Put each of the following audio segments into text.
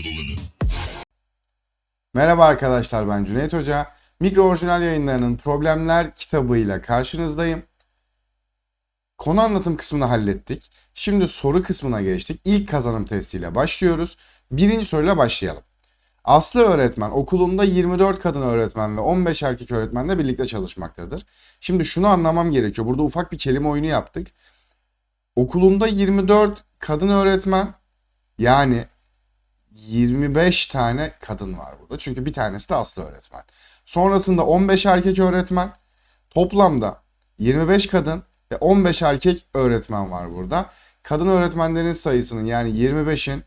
limit. Merhaba arkadaşlar ben Cüneyt Hoca. Mikro Orijinal yayınlarının problemler kitabıyla karşınızdayım. Konu anlatım kısmını hallettik. Şimdi soru kısmına geçtik. İlk kazanım testiyle başlıyoruz. Birinci soruyla başlayalım. Aslı öğretmen okulunda 24 kadın öğretmen ve 15 erkek öğretmenle birlikte çalışmaktadır. Şimdi şunu anlamam gerekiyor. Burada ufak bir kelime oyunu yaptık. Okulunda 24 kadın öğretmen yani 25 tane kadın var burada. Çünkü bir tanesi de Aslı öğretmen. Sonrasında 15 erkek öğretmen. Toplamda 25 kadın ve 15 erkek öğretmen var burada. Kadın öğretmenlerin sayısının yani 25'in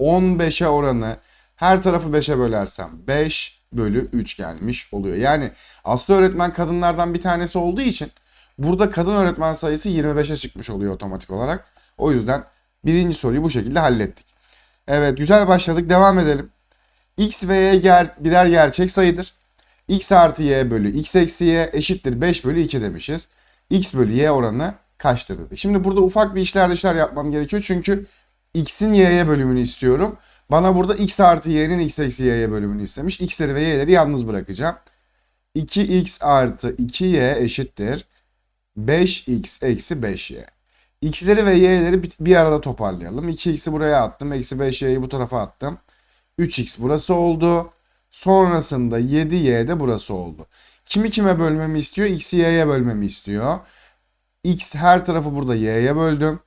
15'e oranı her tarafı 5'e bölersem 5 bölü 3 gelmiş oluyor. Yani Aslı öğretmen kadınlardan bir tanesi olduğu için burada kadın öğretmen sayısı 25'e çıkmış oluyor otomatik olarak. O yüzden birinci soruyu bu şekilde hallettik. Evet güzel başladık. Devam edelim. X ve Y ger birer gerçek sayıdır. X artı Y bölü X eksi Y eşittir 5 bölü 2 demişiz. X bölü Y oranı kaçtır dedik. Şimdi burada ufak bir işler dışlar yapmam gerekiyor. Çünkü X'in Y'ye bölümünü istiyorum. Bana burada X artı Y'nin X eksi Y'ye bölümünü istemiş. X'leri ve Y'leri yalnız bırakacağım. 2X artı 2Y eşittir. 5X eksi 5Y. X'leri ve Y'leri bir- arada toparlayalım. 2X'i buraya attım. Eksi 5Y'yi bu tarafa attım. 3X burası oldu. Sonrasında 7Y de burası oldu. Kimi kime bölmemi istiyor? X'i Y'ye bölmemi istiyor. X her tarafı burada Y'ye böldüm.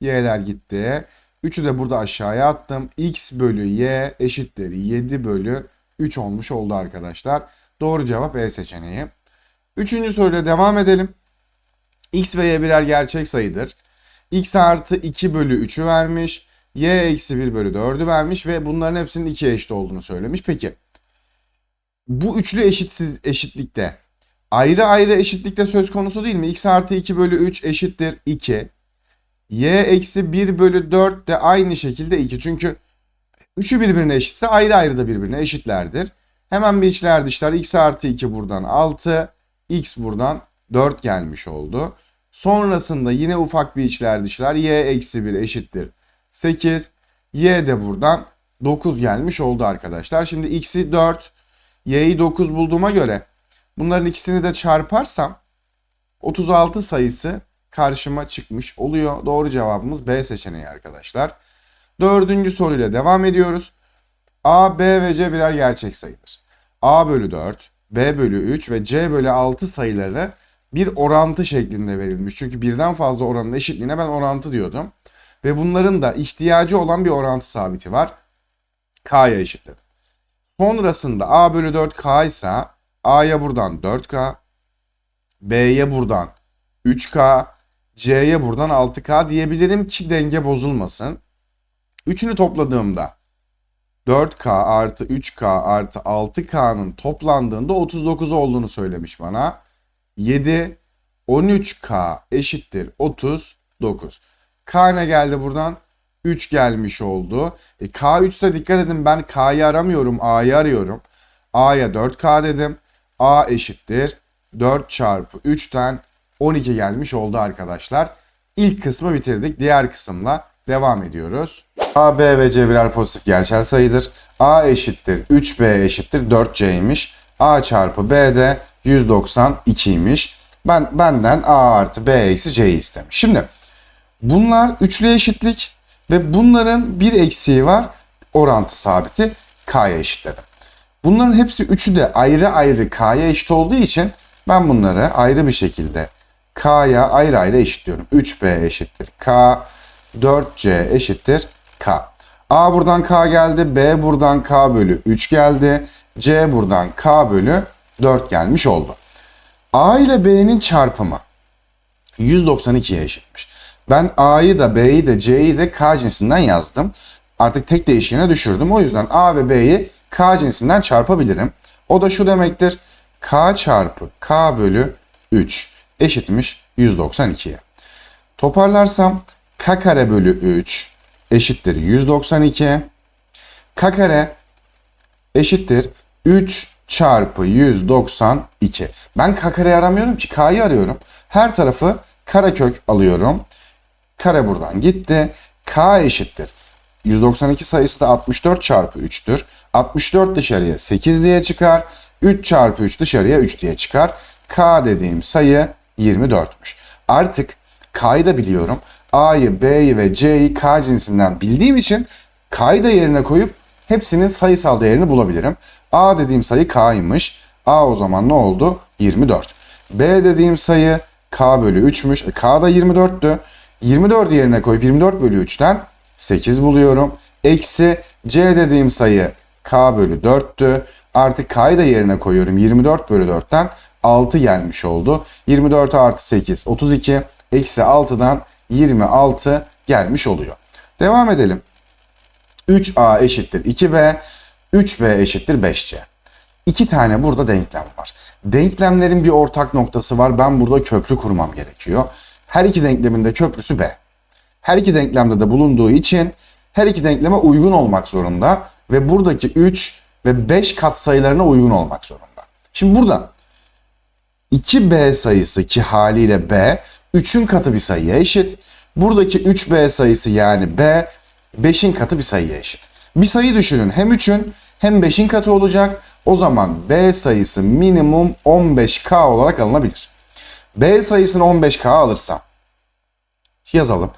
Y'ler gitti. 3'ü de burada aşağıya attım. X bölü Y eşittir 7 bölü 3 olmuş oldu arkadaşlar. Doğru cevap E seçeneği. Üçüncü soruyla devam edelim. X ve Y birer gerçek sayıdır. X artı 2 bölü 3'ü vermiş. Y eksi 1 bölü 4'ü vermiş ve bunların hepsinin 2'ye eşit olduğunu söylemiş. Peki bu üçlü eşitsiz eşitlikte ayrı ayrı eşitlikte söz konusu değil mi? X artı 2 bölü 3 eşittir 2. Y eksi 1 bölü 4 de aynı şekilde 2. Çünkü üçü birbirine eşitse ayrı ayrı da birbirine eşitlerdir. Hemen bir içler dışlar. X artı 2 buradan 6. X buradan 4 gelmiş oldu. Sonrasında yine ufak bir içler dışlar. Y eksi 1 eşittir 8. Y de buradan 9 gelmiş oldu arkadaşlar. Şimdi x'i 4, y'yi 9 bulduğuma göre bunların ikisini de çarparsam 36 sayısı karşıma çıkmış oluyor. Doğru cevabımız B seçeneği arkadaşlar. Dördüncü soruyla devam ediyoruz. A, B ve C birer gerçek sayıdır. A bölü 4, B bölü 3 ve C bölü 6 sayıları bir orantı şeklinde verilmiş. Çünkü birden fazla oranın eşitliğine ben orantı diyordum. Ve bunların da ihtiyacı olan bir orantı sabiti var. K'ya eşitledim. Sonrasında A bölü 4 K ise A'ya buradan 4K, B'ye buradan 3K, C'ye buradan 6K diyebilirim ki denge bozulmasın. Üçünü topladığımda 4K artı 3K artı 6K'nın toplandığında 39 olduğunu söylemiş bana. 7, 13K eşittir 39. K ne geldi buradan? 3 gelmiş oldu. E, K 3 ise dikkat edin ben K'yı aramıyorum A'yı arıyorum. A'ya 4K dedim. A eşittir 4 çarpı 3'ten 12 gelmiş oldu arkadaşlar. İlk kısmı bitirdik. Diğer kısımla devam ediyoruz. A, B ve C birer pozitif gerçel sayıdır. A eşittir 3B eşittir 4C'ymiş. A çarpı B de 192'ymiş. Ben benden A artı B eksi C'yi istemiş. Şimdi bunlar üçlü eşitlik ve bunların bir eksiği var. Orantı sabiti K'ya eşitledim. Bunların hepsi üçü de ayrı ayrı K'ya eşit olduğu için ben bunları ayrı bir şekilde K'ya ayrı ayrı eşitliyorum. 3B eşittir K, 4C eşittir K. A buradan K geldi, B buradan K bölü 3 geldi, C buradan K bölü 4 gelmiş oldu. A ile B'nin çarpımı 192'ye eşitmiş. Ben A'yı da B'yi de C'yi de K cinsinden yazdım. Artık tek değişkene düşürdüm. O yüzden A ve B'yi K cinsinden çarpabilirim. O da şu demektir. K çarpı K bölü 3 eşitmiş 192'ye. Toparlarsam K kare bölü 3 eşittir 192. K kare eşittir 3 çarpı 192. Ben K kareyi aramıyorum ki K'yı arıyorum. Her tarafı karekök alıyorum. Kare buradan gitti. K eşittir 192 sayısı da 64 çarpı 3'tür. 64 dışarıya 8 diye çıkar. 3 çarpı 3 dışarıya 3 diye çıkar. K dediğim sayı 24'müş. Artık K'yı da biliyorum. A'yı, B'yi ve C'yi K cinsinden bildiğim için K'yı da yerine koyup hepsinin sayısal değerini bulabilirim. A dediğim sayı K'ymış. A o zaman ne oldu? 24. B dediğim sayı K bölü 3'müş. E, K da 24'tü. 24 yerine koyup 24 bölü 3'ten 8 buluyorum. Eksi C dediğim sayı K bölü 4'tü. Artık K'yı da yerine koyuyorum. 24 bölü 4'ten 6 gelmiş oldu. 24 artı 8 32. Eksi 6'dan 26 gelmiş oluyor. Devam edelim. 3A eşittir 2B. 3B eşittir 5C. İki tane burada denklem var. Denklemlerin bir ortak noktası var. Ben burada köprü kurmam gerekiyor. Her iki denklemin de köprüsü B. Her iki denklemde de bulunduğu için her iki denkleme uygun olmak zorunda ve buradaki 3 ve 5 katsayılarına uygun olmak zorunda. Şimdi burada 2b sayısı ki haliyle b 3'ün katı bir sayıya eşit. Buradaki 3b sayısı yani b 5'in katı bir sayıya eşit. Bir sayı düşünün hem 3'ün hem 5'in katı olacak. O zaman b sayısı minimum 15k olarak alınabilir. b sayısını 15k alırsam yazalım.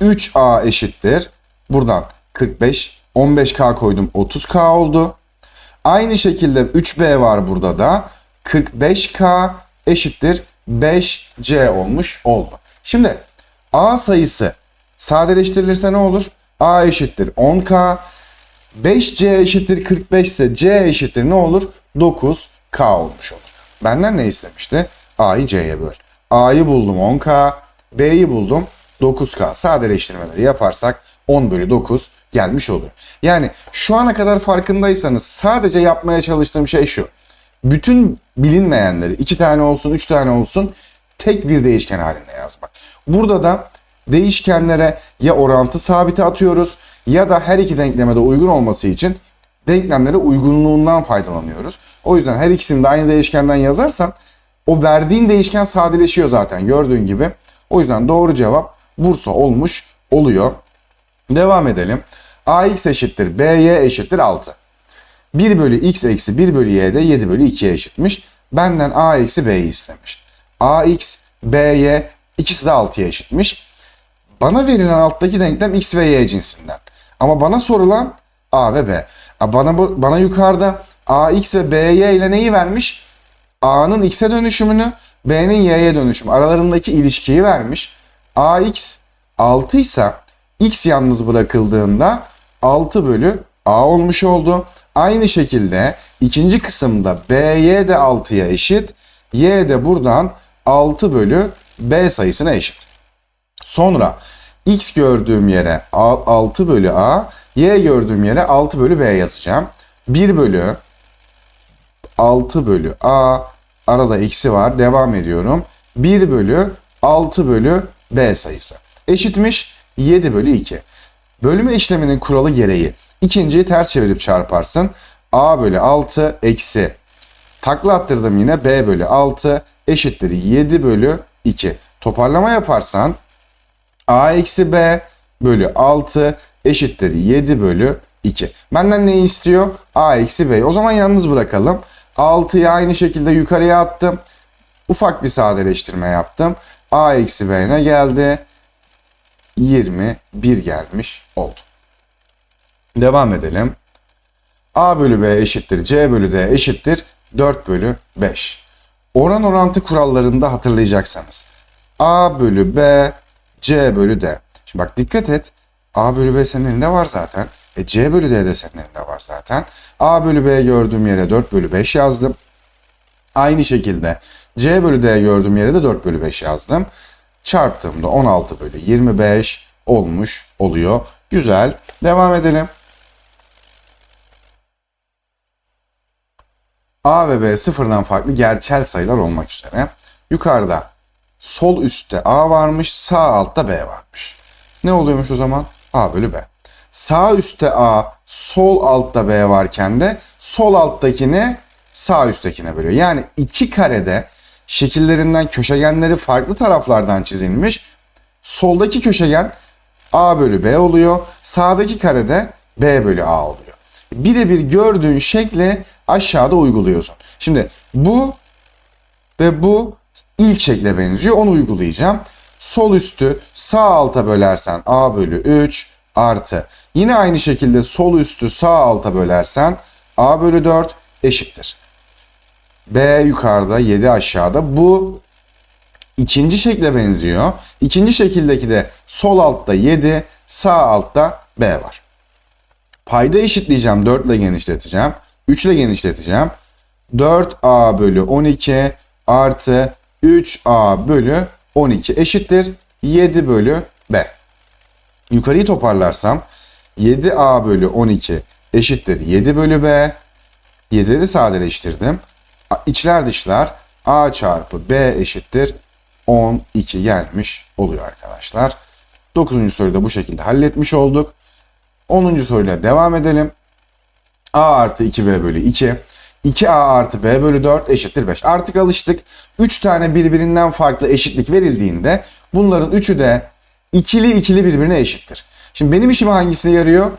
3a eşittir. Buradan 45 15k koydum 30k oldu. Aynı şekilde 3b var burada da 45k eşittir 5c olmuş oldu. Şimdi a sayısı sadeleştirilirse ne olur? a eşittir 10k 5c eşittir 45 ise c eşittir ne olur? 9k olmuş olur. Benden ne istemişti? a'yı c'ye böl. a'yı buldum 10k, b'yi buldum 9k. Sadeleştirmeleri yaparsak 10 bölü 9 gelmiş oluyor. Yani şu ana kadar farkındaysanız sadece yapmaya çalıştığım şey şu. Bütün bilinmeyenleri iki tane olsun, üç tane olsun tek bir değişken halinde yazmak. Burada da değişkenlere ya orantı sabiti atıyoruz ya da her iki denkleme de uygun olması için denklemlere uygunluğundan faydalanıyoruz. O yüzden her ikisini de aynı değişkenden yazarsan o verdiğin değişken sadeleşiyor zaten gördüğün gibi. O yüzden doğru cevap Bursa olmuş oluyor. Devam edelim. ax eşittir by eşittir 6. 1 bölü x eksi 1 bölü y de 7 bölü 2'ye eşitmiş. Benden a eksi b'yi istemiş. ax, by ikisi de 6'ya eşitmiş. Bana verilen alttaki denklem x ve y cinsinden. Ama bana sorulan a ve b. Bana, bana yukarıda ax ve by ile neyi vermiş? a'nın x'e dönüşümünü, b'nin y'ye dönüşümü aralarındaki ilişkiyi vermiş. ax 6 ise x yalnız bırakıldığında 6 bölü a olmuş oldu. Aynı şekilde ikinci kısımda by de 6'ya eşit. y de buradan 6 bölü b sayısına eşit. Sonra x gördüğüm yere 6 bölü a, y gördüğüm yere 6 bölü b yazacağım. 1 bölü 6 bölü a arada eksi var devam ediyorum. 1 bölü 6 bölü b sayısı. Eşitmiş 7 bölü 2. Bölme işleminin kuralı gereği ikinciyi ters çevirip çarparsın. a bölü 6 eksi. Takla attırdım yine b bölü 6 eşittir 7 bölü 2. Toparlama yaparsan a eksi b bölü 6 eşittir 7 bölü 2. Benden ne istiyor? a eksi b. O zaman yalnız bırakalım. 6'yı aynı şekilde yukarıya attım. Ufak bir sadeleştirme yaptım. a eksi b ne geldi? 21 gelmiş oldu. Devam edelim. A bölü B eşittir C bölü D eşittir 4 bölü 5. Oran orantı kurallarında hatırlayacaksanız. A bölü B C bölü D. Şimdi bak dikkat et. A bölü B senin elinde var zaten. E C bölü D de senin elinde var zaten. A bölü B gördüğüm yere 4 bölü 5 yazdım. Aynı şekilde C bölü D gördüğüm yere de 4 bölü 5 yazdım. Çarptığımda 16 bölü 25 olmuş oluyor. Güzel. Devam edelim. A ve B sıfırdan farklı gerçel sayılar olmak üzere. Yukarıda sol üstte A varmış, sağ altta B varmış. Ne oluyormuş o zaman? A bölü B. Sağ üstte A, sol altta B varken de sol alttakini sağ üsttekine bölüyor. Yani iki karede şekillerinden köşegenleri farklı taraflardan çizilmiş. Soldaki köşegen A bölü B oluyor. Sağdaki karede B bölü A oluyor. Birebir gördüğün şekle aşağıda uyguluyorsun. Şimdi bu ve bu ilk şekle benziyor. Onu uygulayacağım. Sol üstü sağ alta bölersen A bölü 3 artı. Yine aynı şekilde sol üstü sağ alta bölersen A bölü 4 eşittir. B yukarıda 7 aşağıda. Bu ikinci şekle benziyor. İkinci şekildeki de sol altta 7 sağ altta B var. Payda eşitleyeceğim 4 ile genişleteceğim. 3 ile genişleteceğim. 4A bölü 12 artı 3A bölü 12 eşittir 7 bölü B. Yukarıyı toparlarsam 7A bölü 12 eşittir 7 bölü B. 7'leri sadeleştirdim. İçler dışlar A çarpı B eşittir 12 gelmiş oluyor arkadaşlar. 9. soruyu da bu şekilde halletmiş olduk. 10. soruyla devam edelim. A artı 2B bölü 2. 2A artı B bölü 4 eşittir 5. Artık alıştık. 3 tane birbirinden farklı eşitlik verildiğinde bunların üçü de ikili ikili birbirine eşittir. Şimdi benim işime hangisine yarıyor?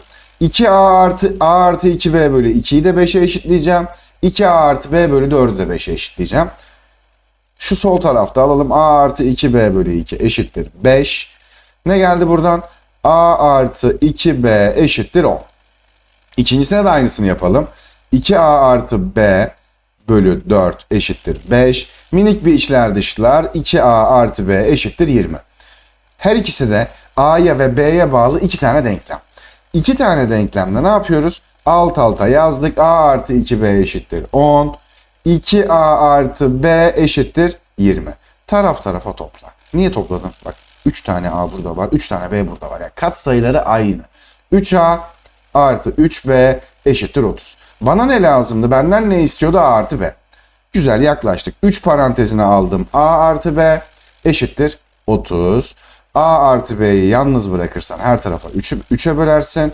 2A artı A artı 2B bölü 2'yi de 5'e eşitleyeceğim. 2A artı B bölü 4'ü de 5'e eşitleyeceğim. Şu sol tarafta alalım. A artı 2B bölü 2 eşittir 5. Ne geldi buradan? A artı 2B eşittir 10. İkincisine de aynısını yapalım. 2A artı B bölü 4 eşittir 5. Minik bir içler dışlar 2A artı B eşittir 20. Her ikisi de A'ya ve B'ye bağlı iki tane denklem. İki tane denklemde ne yapıyoruz? Alt alta yazdık. A artı 2B eşittir 10. 2A artı B eşittir 20. Taraf tarafa topla. Niye topladın? Bak 3 tane A burada var. 3 tane B burada var. Yani kat sayıları aynı. 3A artı 3B eşittir 30. Bana ne lazımdı? Benden ne istiyordu? A artı B. Güzel yaklaştık. 3 parantezine aldım. A artı B eşittir 30. A artı B'yi yalnız bırakırsan her tarafa 3'ü 3'e bölersen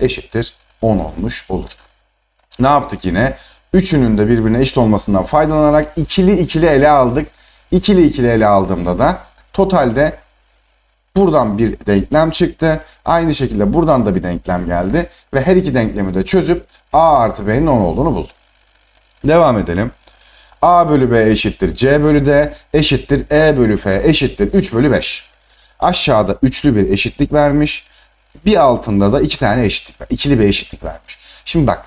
eşittir 10 olmuş olur. Ne yaptık yine? Üçünün de birbirine eşit olmasından faydalanarak ikili ikili ele aldık. İkili ikili ele aldığımda da totalde buradan bir denklem çıktı. Aynı şekilde buradan da bir denklem geldi. Ve her iki denklemi de çözüp A artı B'nin 10 olduğunu buldum. Devam edelim. A bölü B eşittir C bölü D eşittir E bölü F eşittir 3 bölü 5. Aşağıda üçlü bir eşitlik vermiş. Bir altında da iki tane eşitlik. İkili bir eşitlik vermiş. Şimdi bak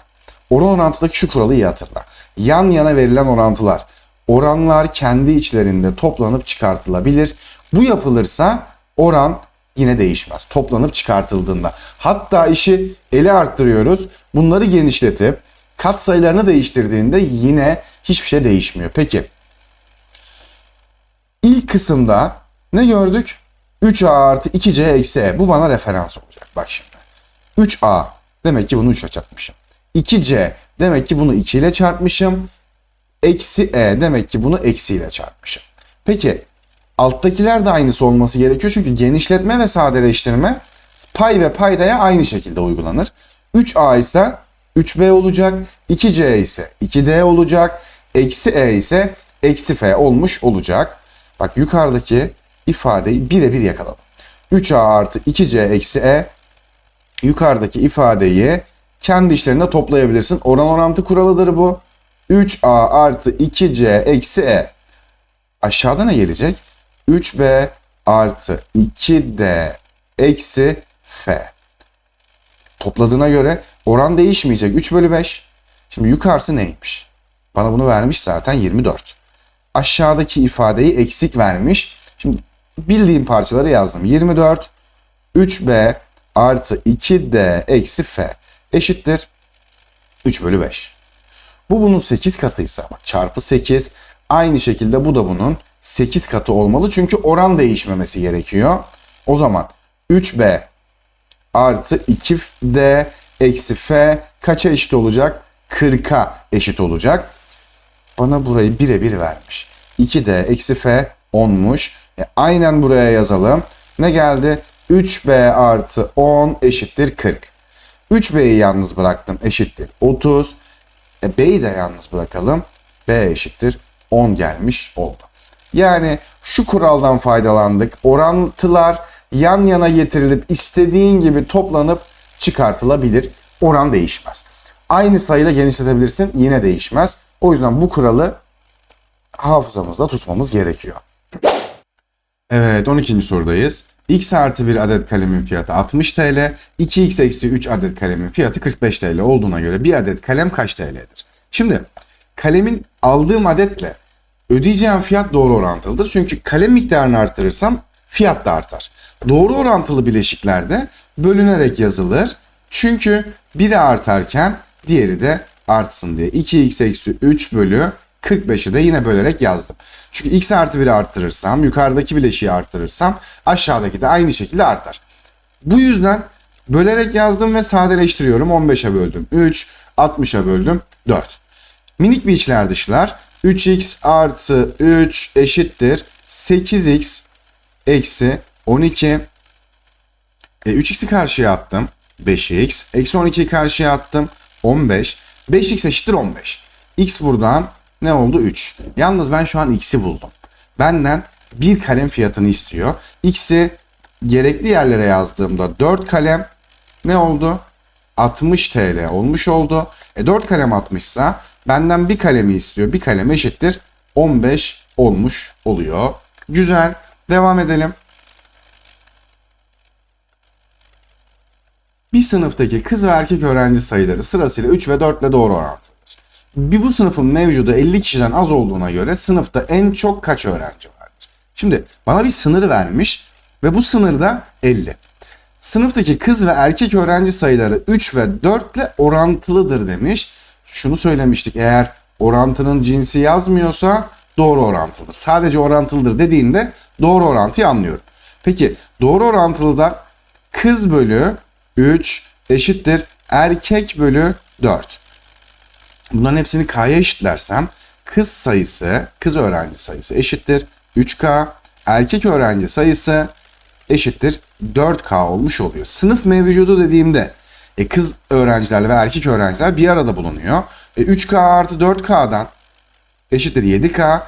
oran orantıdaki şu kuralı iyi hatırla. Yan yana verilen orantılar oranlar kendi içlerinde toplanıp çıkartılabilir. Bu yapılırsa oran yine değişmez. Toplanıp çıkartıldığında. Hatta işi ele arttırıyoruz. Bunları genişletip kat sayılarını değiştirdiğinde yine hiçbir şey değişmiyor. Peki ilk kısımda ne gördük? 3a artı 2c eksi e. Bu bana referans olacak. Bak şimdi. 3a demek ki bunu 3 ile çarpmışım. 2c demek ki bunu 2 ile çarpmışım. Eksi e demek ki bunu eksi ile çarpmışım. Peki alttakiler de aynısı olması gerekiyor. Çünkü genişletme ve sadeleştirme pay ve paydaya aynı şekilde uygulanır. 3a ise 3b olacak. 2c ise 2d olacak. Eksi e ise eksi f olmuş olacak. Bak yukarıdaki ifadeyi birebir yakaladım. 3a artı 2c eksi e yukarıdaki ifadeyi kendi işlerinde toplayabilirsin. Oran orantı kuralıdır bu. 3a artı 2c eksi e. Aşağıda ne gelecek? 3b artı 2d eksi f. Topladığına göre oran değişmeyecek. 3 bölü 5. Şimdi yukarısı neymiş? Bana bunu vermiş zaten 24. Aşağıdaki ifadeyi eksik vermiş. Şimdi bildiğim parçaları yazdım. 24 3b artı 2d eksi f eşittir 3 bölü 5. Bu bunun 8 katıysa bak çarpı 8 aynı şekilde bu da bunun 8 katı olmalı. Çünkü oran değişmemesi gerekiyor. O zaman 3b artı 2d eksi f kaça eşit olacak? 40'a eşit olacak. Bana burayı birebir vermiş. 2d eksi f 10'muş. E, aynen buraya yazalım. Ne geldi? 3b artı 10 eşittir 40. 3b'yi yalnız bıraktım eşittir 30. E, b'yi de yalnız bırakalım. b eşittir 10 gelmiş oldu. Yani şu kuraldan faydalandık. Orantılar yan yana getirilip istediğin gibi toplanıp çıkartılabilir. Oran değişmez. Aynı sayıyla genişletebilirsin yine değişmez. O yüzden bu kuralı hafızamızda tutmamız gerekiyor. Evet 12. sorudayız. X artı 1 adet kalemin fiyatı 60 TL, 2x eksi 3 adet kalemin fiyatı 45 TL olduğuna göre bir adet kalem kaç TL'dir? Şimdi kalemin aldığım adetle ödeyeceğim fiyat doğru orantılıdır. Çünkü kalem miktarını artırırsam fiyat da artar. Doğru orantılı bileşiklerde bölünerek yazılır. Çünkü biri artarken diğeri de artsın diye. 2x eksi 3 bölü 45'i de yine bölerek yazdım. Çünkü x artı 1'i arttırırsam, yukarıdaki bileşiği arttırırsam aşağıdaki de aynı şekilde artar. Bu yüzden bölerek yazdım ve sadeleştiriyorum. 15'e böldüm 3, 60'a böldüm 4. Minik bir içler dışlar. 3x artı 3 eşittir 8x eksi 12. E, 3x'i karşıya attım. 5x. Eksi 12'yi karşıya attım. 15. 5x eşittir 15. x buradan ne oldu? 3. Yalnız ben şu an x'i buldum. Benden bir kalem fiyatını istiyor. x'i gerekli yerlere yazdığımda 4 kalem ne oldu? 60 TL olmuş oldu. E 4 kalem 60 ise benden bir kalemi istiyor. Bir kalem eşittir 15 olmuş oluyor. Güzel. Devam edelim. Bir sınıftaki kız ve erkek öğrenci sayıları sırasıyla 3 ve 4 ile doğru orantılıdır. Bir bu sınıfın mevcudu 50 kişiden az olduğuna göre sınıfta en çok kaç öğrenci vardır? Şimdi bana bir sınır vermiş ve bu sınırda 50. Sınıftaki kız ve erkek öğrenci sayıları 3 ve 4 ile orantılıdır demiş. Şunu söylemiştik eğer orantının cinsi yazmıyorsa doğru orantılıdır. Sadece orantılıdır dediğinde doğru orantıyı anlıyorum. Peki doğru orantılı da kız bölü 3 eşittir erkek bölü 4. Bunların hepsini k'ya eşitlersem kız sayısı, kız öğrenci sayısı eşittir 3k, erkek öğrenci sayısı eşittir 4k olmuş oluyor. Sınıf mevcudu dediğimde e, kız öğrenciler ve erkek öğrenciler bir arada bulunuyor. E, 3k artı 4k'dan eşittir 7k.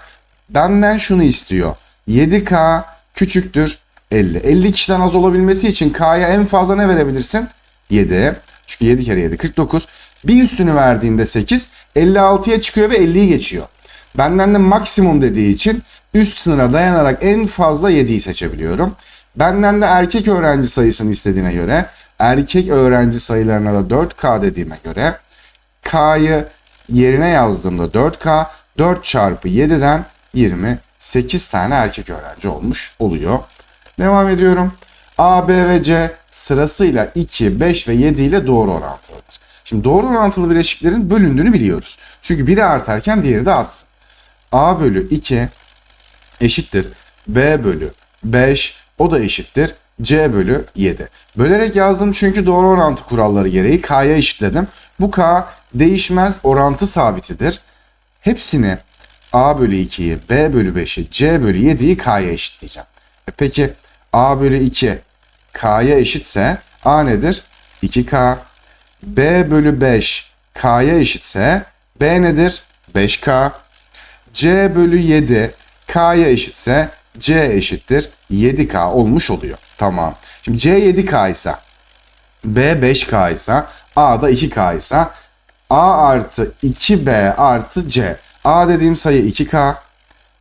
Benden şunu istiyor. 7k küçüktür 50. 50 kişiden az olabilmesi için k'ya en fazla ne verebilirsin? 7. Çünkü 7 kere 7 49. Bir üstünü verdiğinde 8 56'ya çıkıyor ve 50'yi geçiyor. Benden de maksimum dediği için üst sınıra dayanarak en fazla 7'yi seçebiliyorum. Benden de erkek öğrenci sayısını istediğine göre erkek öğrenci sayılarına da 4K dediğime göre K'yı yerine yazdığımda 4K 4 çarpı 7'den 28 tane erkek öğrenci olmuş oluyor. Devam ediyorum. A, B ve C sırasıyla 2, 5 ve 7 ile doğru orantılıdır. Şimdi doğru orantılı bileşiklerin bölündüğünü biliyoruz. Çünkü biri artarken diğeri de artsın. A bölü 2 eşittir B bölü 5 o da eşittir C bölü 7. Bölerek yazdım çünkü doğru orantı kuralları gereği K'ya eşitledim. Bu K değişmez orantı sabitidir. Hepsini A bölü 2'yi, B bölü 5'i, C bölü 7'yi K'ya eşitleyeceğim. E peki A bölü 2 K'ya eşitse A nedir? 2K. B bölü 5 K'ya eşitse B nedir? 5K. C bölü 7 K'ya eşitse C eşittir 7K olmuş oluyor. Tamam. Şimdi C 7K ise B 5K ise A da 2K ise A artı 2B artı C. A dediğim sayı 2K.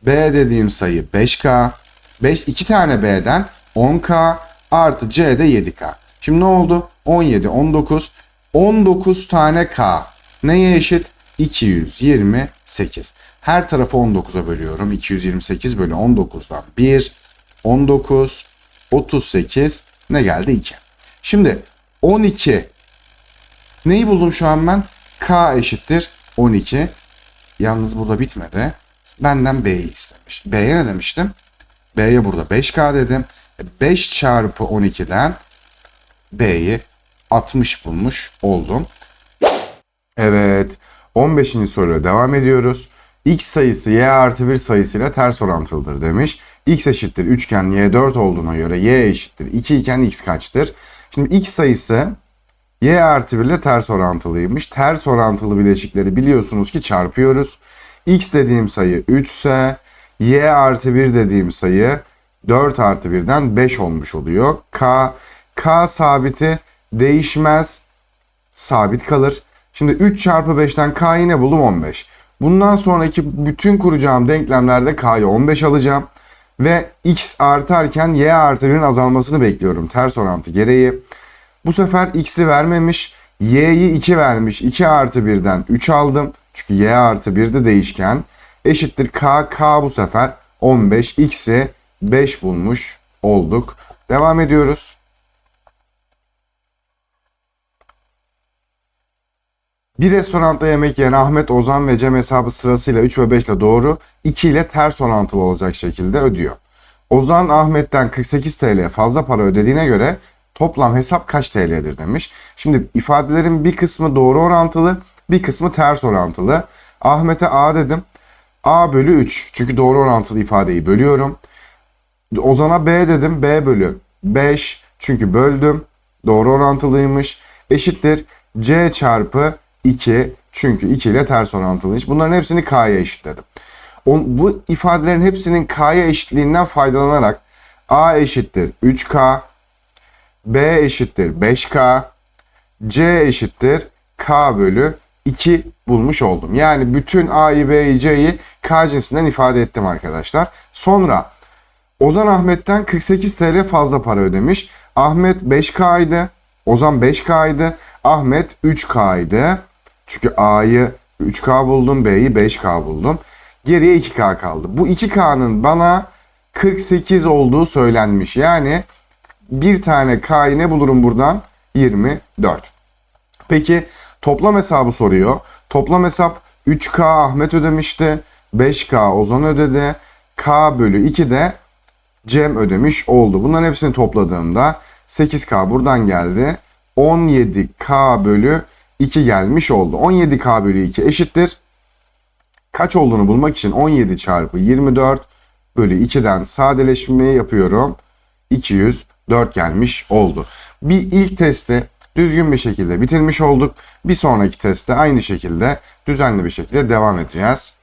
B dediğim sayı 5K. 5, 2 tane B'den 10K artı C de 7K. Şimdi ne oldu? 17, 19. 19 tane K. Neye eşit? 228. Her tarafı 19'a bölüyorum. 228 bölü 19'dan 1, 19, 38 ne geldi 2. Şimdi 12 neyi buldum şu an ben? K eşittir 12. Yalnız burada bitmedi. Benden B'yi istemiş. B'ye ne demiştim? B'ye burada 5K dedim. 5 çarpı 12'den B'yi 60 bulmuş oldum. Evet. 15. soruyla devam ediyoruz. X sayısı y artı 1 sayısıyla ters orantılıdır demiş. X eşittir üçgen y 4 olduğuna göre y eşittir 2 iken x kaçtır? Şimdi x sayısı y artı 1 ile ters orantılıymış. Ters orantılı bileşikleri biliyorsunuz ki çarpıyoruz. x dediğim sayı 3 ise y artı 1 dediğim sayı 4 artı 1'den 5 olmuş oluyor. K, K sabiti değişmez sabit kalır. Şimdi 3 çarpı 5'ten K'yı ne buldum 15. Bundan sonraki bütün kuracağım denklemlerde K'yı 15 alacağım. Ve X artarken Y artı 1'in azalmasını bekliyorum ters orantı gereği. Bu sefer X'i vermemiş. Y'yi 2 vermiş. 2 artı 1'den 3 aldım. Çünkü Y artı 1 de değişken. Eşittir K. K bu sefer 15. X'i 5 bulmuş olduk. Devam ediyoruz. Bir restoranda yemek yiyen Ahmet, Ozan ve Cem hesabı sırasıyla 3 ve 5 ile doğru, 2 ile ters orantılı olacak şekilde ödüyor. Ozan Ahmet'ten 48 TL fazla para ödediğine göre toplam hesap kaç TL'dir demiş. Şimdi ifadelerin bir kısmı doğru orantılı, bir kısmı ters orantılı. Ahmet'e A dedim. A bölü 3. Çünkü doğru orantılı ifadeyi bölüyorum. Ozan'a B dedim. B bölü 5. Çünkü böldüm. Doğru orantılıymış. Eşittir. C çarpı 2. Çünkü 2 ile ters orantılıymış. Bunların hepsini K'ya eşitledim. Bu ifadelerin hepsinin K'ya eşitliğinden faydalanarak A eşittir 3K. B eşittir 5K. C eşittir K bölü 2 bulmuş oldum. Yani bütün A'yı, B'yi, C'yi K cinsinden ifade ettim arkadaşlar. Sonra Ozan Ahmet'ten 48 TL fazla para ödemiş. Ahmet 5K'ydı. Ozan 5K'ydı. Ahmet 3K'ydı. Çünkü A'yı 3K buldum, B'yi 5K buldum. Geriye 2K kaldı. Bu 2K'nın bana 48 olduğu söylenmiş. Yani bir tane K'yı ne bulurum buradan? 24. Peki toplam hesabı soruyor. Toplam hesap 3K Ahmet ödemişti. 5K Ozan ödedi. K bölü 2 de Cem ödemiş oldu. Bunların hepsini topladığımda 8K buradan geldi. 17K bölü 2 gelmiş oldu. 17K bölü 2 eşittir. Kaç olduğunu bulmak için 17 çarpı 24 bölü 2'den sadeleşmeyi yapıyorum. 204 gelmiş oldu. Bir ilk testi düzgün bir şekilde bitirmiş olduk. Bir sonraki testte aynı şekilde düzenli bir şekilde devam edeceğiz.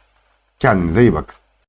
Kendinize iyi bakın.